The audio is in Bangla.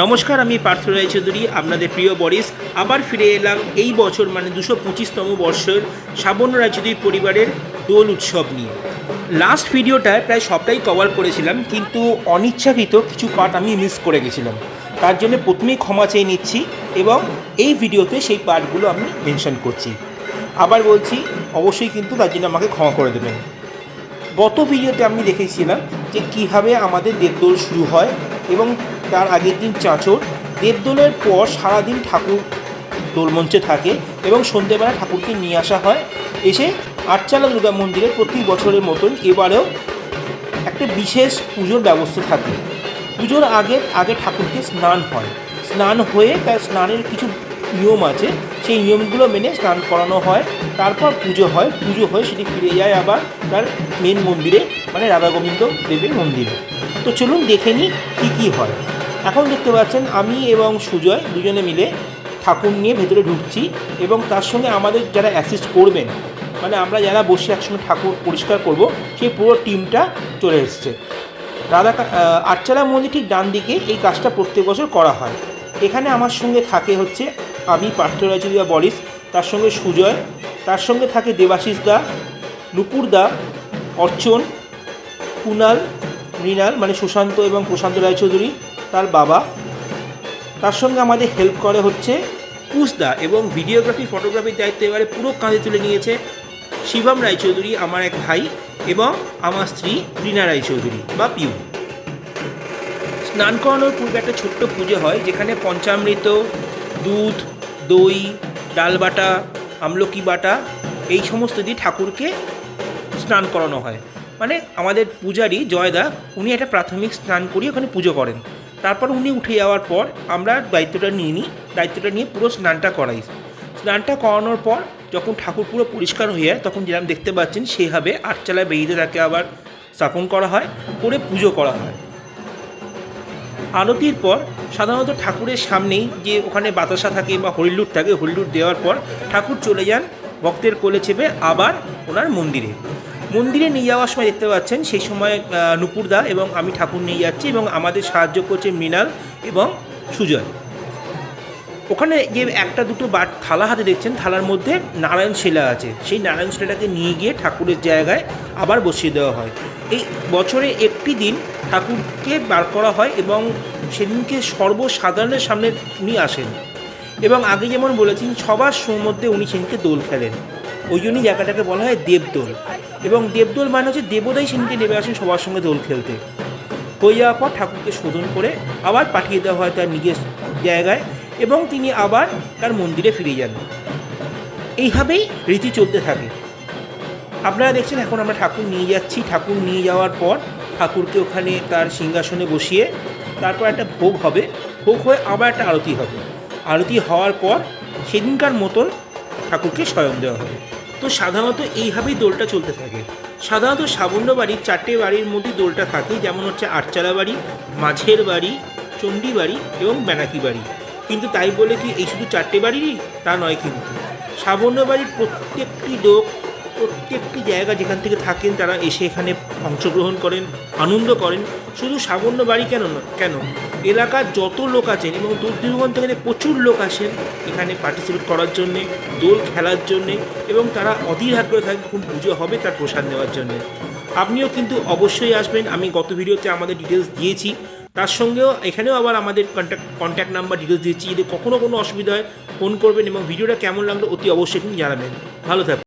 নমস্কার, আমি পার্থ রায় চৌধুরী, আপনাদের প্রিয় বরিস। আবার ফিরে এলাম এই বছর মানে দুশো পঁচিশতম বর্ষের শ্রাবণ রায়চৌধুরী পরিবারের দোল উৎসব নিয়ে। লাস্ট ভিডিওটায় প্রায় সবটাই কভার করেছিলাম, কিন্তু অনিচ্ছাকৃত কিছু পার্ট আমি মিস করে গেছিলাম। তার জন্য প্রথমেই ক্ষমা চেয়ে নিচ্ছি এবং এই ভিডিওতে সেই পার্টগুলো আমি মেনশন করছি। আবার বলছি, অবশ্যই কিন্তু তার জন্য আমাকে ক্ষমা করে দেবেন। গত ভিডিওতে আমি দেখেছিলাম যে কীভাবে আমাদের দেবদোল শুরু হয় এবং তার আগের দিন চাঁচর দেবদোলের পর সারাদিন ঠাকুর দোলমঞ্চে থাকে এবং সন্ধ্যেবেলা ঠাকুরকে নিয়ে আসা হয়। এসে আটচালা দুর্গা মন্দিরে প্রতি বছরের মতন এবারেও একটা বিশেষ পুজোর ব্যবস্থা থাকে। পুজোর আগে আগে ঠাকুরকে স্নান হয়। স্নান হয়ে তার স্নানের কিছু নিয়ম আছে। সেই নিয়মগুলো মেনে স্নান করানো হয়। তারপর পুজো হয়। পুজো হয়ে সেটি ফিরে যায় আবার তার মেন মন্দিরে মানে রাধা গোবিন্দ দেবের মন্দিরে। তো চলুন দেখে নিই কী কী হয়। এখন দেখতে পাচ্ছেন আমি এবং সুজয় দুজনে মিলে ঠাকুর নিয়ে ভেতরে ঢুকছি এবং তার সঙ্গে আমাদের যারা অ্যাসিস্ট করবেন মানে আমরা যারা বসে একসঙ্গে ঠাকুর পরিষ্কার করব, সেই পুরো টিমটা চলে এসছে। রাধা আটচালা মন্দির ঠিক ডান দিকে এই কাজটা প্রত্যেক বছর করা হয়। এখানে আমার সঙ্গে থাকে হচ্ছে আমি পার্থরাজুরিয়া বরিস তার সঙ্গে সুজয়, তার সঙ্গে থাকে দেবাশিস দা, নুপুর দা, অর্চন, কুনাল, মৃণাল মানে সুশান্ত এবং প্রশান্ত রায়চৌধুরী তার বাবা। তার সঙ্গে আমাদের হেল্প করে হচ্ছে কুশদা এবং ভিডিওগ্রাফি ফটোগ্রাফির দায়িত্ব এবারে পুরো কাঁধে তুলে নিয়েছে শিবম রায়চৌধুরী, আমার এক ভাই এবং আমার স্ত্রী রীনা রায়চৌধুরী বা পিউ। স্নান করানোর পূর্বে একটা ছোট্ট পুজো হয়, যেখানে পঞ্চামৃত, দুধ, দই, ডাল বাটা, আমলকি বাটা এই সমস্ত দিয়ে ঠাকুরকে স্নান করানো হয়। মানে আমাদের পূজারী জয়দা, উনি একটা প্রাথমিক স্নান করিয়ে ওখানে পুজো করেন। তারপর উনি উঠে যাওয়ার পর আমরা দায়িত্বটা নিয়ে নিই, দায়িত্বটা নিয়ে পুরো স্নানটা করাই। স্নানটা করানোর পর যখন ঠাকুর পুরো পরিষ্কার হয়ে যায়, তখন যেরকম দেখতে পাচ্ছেন সেইভাবে আটচালায় বেরিয়ে তাকে আবার স্থাপন করা হয়, করে পুজো করা হয়। আরতির পর সাধারণত ঠাকুরের সামনেই যে ওখানে বাতাসা থাকে বা হরিলুট থাকে, হরিলুট দেওয়ার পর ঠাকুর চলে যান ভক্তের কোলে চেপে আবার ওনার মন্দিরে। মন্দিরে নিয়ে যাওয়ার সময় দেখতে পাচ্ছেন, সেই সময় নুপুরদা এবং আমি ঠাকুর নিয়ে যাচ্ছি এবং আমাদের সাহায্য করছে মৃণাল এবং সুজয়। ওখানে যে একটা দুটো বাট থালা হাতে দেখছেন, থালার মধ্যে নারায়ণ শিলা আছে। সেই নারায়ণ শিলাটাকে নিয়ে গিয়ে ঠাকুরের জায়গায় আবার বসিয়ে দেওয়া হয়। এই বছরে একটি দিন ঠাকুরকে বার করা হয় এবং সেদিনকে সর্বসাধারণের সামনে উনি আসেন। এবং আগে যেমন বলেছেন, সবার মধ্যে উনি সেদিনকে দোল খেলেন। ওই জন্যই জায়গাটাকে বলা হয় দেবদোল। এবং দেবদোল মানে হচ্ছে দেবতাই সেদিনকে নেমে আসেন সবার সঙ্গে দোল খেলতে। হয়ে যাওয়ার পর ঠাকুরকে শোধন করে আবার পাঠিয়ে দেওয়া হয় তার নিজের জায়গায় এবং তিনি আবার তার মন্দিরে ফিরে যান। এইভাবেই রীতি চলতে থাকে। আপনারা দেখছেন এখন আমরা ঠাকুর নিয়ে যাচ্ছি। ঠাকুর নিয়ে যাওয়ার পর ঠাকুরকে ওখানে তার সিংহাসনে বসিয়ে তারপর একটা ভোগ হবে। ভোগ হয়ে আবার একটা আরতি হবে। আরতি হওয়ার পর সেদিনকার মতন ঠাকুরকে স্বয়ং দেওয়া হবে। তো সাধারণত এইভাবেই দোলটা চলতে থাকে। সাধারণত সাবন্য বাড়ির চারটে বাড়ির মধ্যে দোলটা থাকে, যেমন হচ্ছে আটচালা বাড়ি, মাঝের বাড়ি, চণ্ডী বাড়ি এবং ব্যানাকি বাড়ি। কিন্তু তাই বলে কি এই শুধু চারটে বাড়িরই? তা নয় কিন্তু। সাবন্য বাড়ির প্রত্যেকটি লোক, প্রত্যেকটি জায়গা যেখান থেকে থাকেন, তারা এসে এখানে অংশগ্রহণ করেন, আনন্দ করেন। শুধু সাবন্য বাড়ি কেন কেন? এলাকার যত লোক আছেন এবং দূর দূরান্ত থেকে প্রচুর লোক আসেন এখানে পার্টিসিপেট করার জন্যে, দোল খেলার জন্যে এবং তারা অধীর আগ্রহ থাকেন কখন পুজো হবে তার প্রসাদ নেওয়ার জন্যে। আপনিও কিন্তু অবশ্যই আসবেন, আমি গত ভিডিওতে আমাদের ডিটেলস দিয়েছি। তার সঙ্গেও এখানেও আবার আমাদের কন্ট্যাক্ট কন্ট্যাক্ট নাম্বার ডিটেলস দিয়েছি। যদি কখনও কোনো অসুবিধা হয় ফোন করবেন এবং ভিডিওটা কেমন লাগল অতি অবশ্যই কিন্তু জানাবেন। ভালো থাকবেন